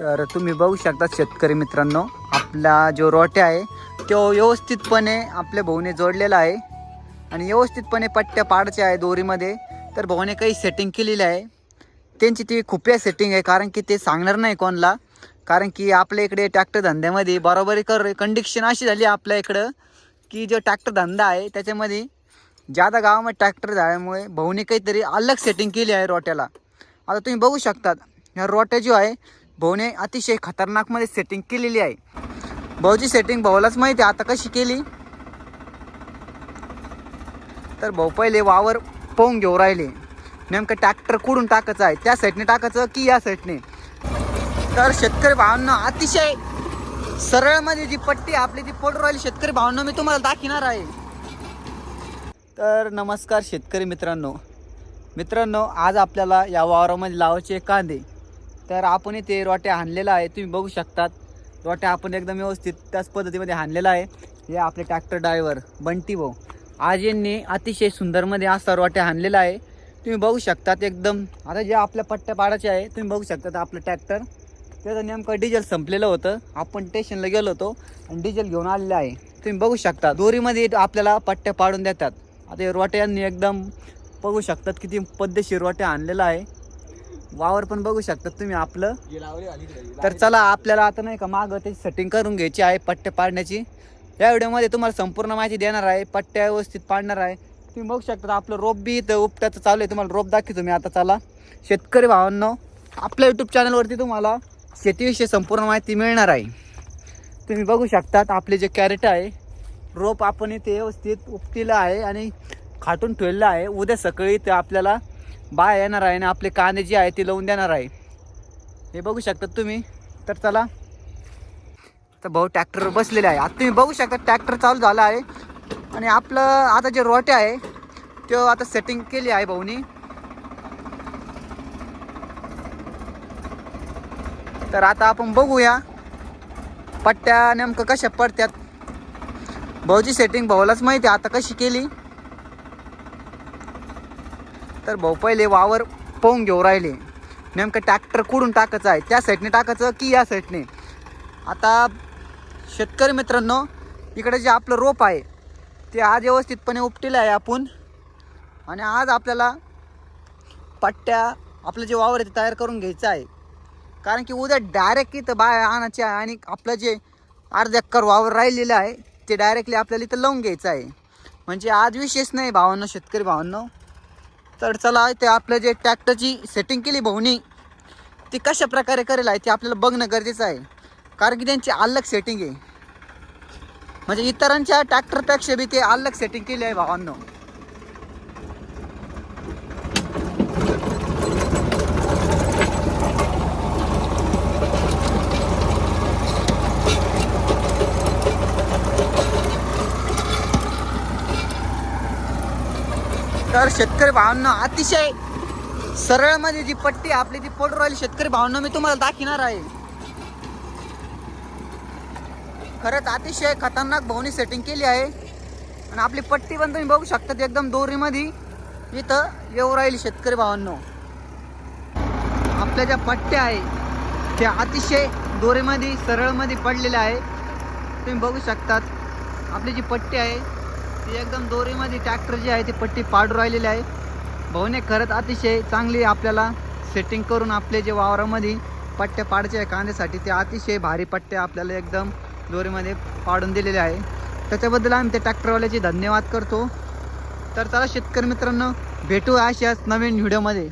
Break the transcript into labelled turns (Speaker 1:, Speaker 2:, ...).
Speaker 1: तर तुम्ही बघू शकता शेतकरी मित्रांनो आपला जो रोट्या आहे तो व्यवस्थितपणे आपल्या भाऊने जोडलेला आहे. आणि व्यवस्थितपणे पट्ट्या पाडच्या आहे दोरीमध्ये. तर भाऊने काही सेटिंग केलेली आहे. त्यांची ती खुप्या सेटिंग आहे कारण की ते सांगणार नाही कोणाला. कारण की आपल्या इकडे ट्रॅक्टर धंद्यामध्ये बरोबरी कर कंडिशन अशी झाली आपल्या इकडं की जो ट्रॅक्टर धंदा आहे त्याच्यामध्ये ज्यादा गावामध्ये ट्रॅक्टर झाल्यामुळे भाऊने काहीतरी अलग सेटिंग केली आहे रोट्याला. आता तुम्ही बघू शकतात ह्या रोट्या जो आहे भाऊने अतिशय खतरनाकमध्ये सेटिंग केलेली आहे. भाऊची सेटिंग भाऊलाच माहिती आता कशी केली? तर भाऊ पहिले वावर पाहून घेऊ राहिले. नेमकं ट्रॅक्टर कुठून टाकायचं आहे? त्या साईडने टाकायचं की या साईडने तर शेतकरी भावांना अतिशय सरळमध्ये जी पट्टी आपली ती पडू राहिली. शेतकरी भावांना मी तुम्हाला दाखवणार आहे. तर नमस्कार शेतकरी मित्रांनो. मित्रांनो आज आपल्याला या वावरामध्ये लावायचे कांदे. तर आपण इथे रोट्या हाणलेला आहे. तुम्ही बघू शकतात. रोट्या आपण एकदम व्यवस्थित त्याच पद्धतीमध्ये हाणलेला आहे. हे आपले ट्रॅक्टर ड्रायव्हर बंटी भाऊ. आज यांनी अतिशय सुंदरमध्ये असा रोट्या हाणलेला आहे. तुम्ही बघू शकतात एकदम. आता जे आपल्या पट्ट्या पाडायचे आहे तुम्ही बघू शकतात आपलं ट्रॅक्टर त्याचं नेमकं डिझेल संपलेलं होतं. आपण स्टेशनला गेलो होतो आणि डिझेल घेऊन आलेलं आहे. तुम्ही बघू शकता. दोरीमध्ये आपल्याला पट्ट्या पाडून देतात. आता हे रोट्यांनी एकदम बघू शकतात किती पद्धतशीर रोट्या आणलेला आहे. वावर पण बघू शकतात तुम्ही आपलं. तर चला आपल्याला आता नाही का मागं त्याची सेटिंग करून घ्यायची आहे पट्ट्या पाडण्याची. या व्हिडिओमध्ये तुम्हाला संपूर्ण माहिती देणार आहे पट्ट्या व्यवस्थित पाडणार आहे. तुम्ही बघू शकता आपलं रोप बी इथं उपट्याचं चालू आहे. तुम्हाला रोप दाखवतो मी आता चला. शेतकरी भावांनो आपल्या यूट्यूब चॅनलवरती तुम्हाला शेतीविषयी संपूर्ण माहिती मिळणार आहे. तुम्ही बघू शकतात आपले जे कॅरेट आहे रोप आपण इथे व्यवस्थित उपटीलं आहे आणि खाटून ठेवलेलं आहे. उद्या सकाळी ते आपल्याला बाय येणार आहे आणि आपले कांदे जे आहे ते लावून देणार आहे. हे बघू शकतात तुम्ही. तर चला. तर भाऊ ट्रॅक्टर बसलेले आहे. आता तुम्ही बघू शकता ट्रॅक्टर चालू झाला आहे. आणि आपलं आता जे रोटे आहे ते आता सेटिंग केली आहे भाऊनी. तर आता आपण बघूया पट्ट्या नेमकं कशा पडत्यात. भाऊची सेटिंग भाऊलाच माहिती आहे आता कशी केली? तर भाऊ पहिले वावर पाहून घेऊ राहिले. नेमकं ट्रॅक्टर कुठून टाकायचं आहे? त्या साईडने टाकायचं की या साईडने आता शेतकरी मित्रांनो इकडे जे आपलं रोप आहे ते आज व्यवस्थितपणे उपटेलं आहे आपण. आणि आज आपल्याला पट्ट्या आपलं जे वावर आहे ते तयार करून घ्यायचं आहे. कारण की उद्या डायरेक्ट इथं बाय आणायचे आहे आणि आपलं जे अर्ध एकर वावर राहिलेलं आहे ते डायरेक्टली आपल्याला इथं लावून घ्यायचं आहे. म्हणजे आज विशेष नाही भावांनो शेतकरी भावांनो. तर चला ते आपलं जे ट्रॅक्टरची सेटिंग केली भाऊनी ती कशा प्रकारे करेल आहे ते आपल्याला बघणं गरजेचं आहे. कारण की त्यांची अलग सेटिंग आहे. म्हणजे इतरांच्या ट्रॅक्टरपेक्षा बी ते अलग सेटिंग केली आहे भावांनो. तर शेतकरी भावांना अतिशय सरळमध्ये जी पट्टी आपली ती पडू राहिली शेतकरी भावांना मी तुम्हाला दाखिणार आहे. खरंच अतिशय खतरनाक भावनी सेटिंग केली आहे. आणि आपली पट्टी पण तुम्ही बघू शकता एकदम दोरीमध्ये इथं येऊ राहील शेतकरी भावांनो. आपल्या ज्या पट्ट्या आहे त्या अतिशय दोरीमध्ये सरळमध्ये पडलेल्या आहे तुम्ही बघू शकतात आपली जी पट्टी आहे ती एकदम दोरीमध्ये ट्रॅक्टर जी आहे ती पट्टी पाडू राहिलेली आहे. भाऊने खरंच अतिशय चांगली आपल्याला सेटिंग करून आपले जे वावरामध्ये पट्ट्या पाडच्या आहे कांद्यासाठी ते अतिशय भारी पट्ट्या आपल्याला एकदम दोरीमध्ये पाडून दिलेले आहे. त्याच्याबद्दल आम्ही त्या ट्रॅक्टरवाल्याचे धन्यवाद करतो. तर चला शेतकरी मित्रांनो भेटू अशाच नवीन व्हिडिओमध्ये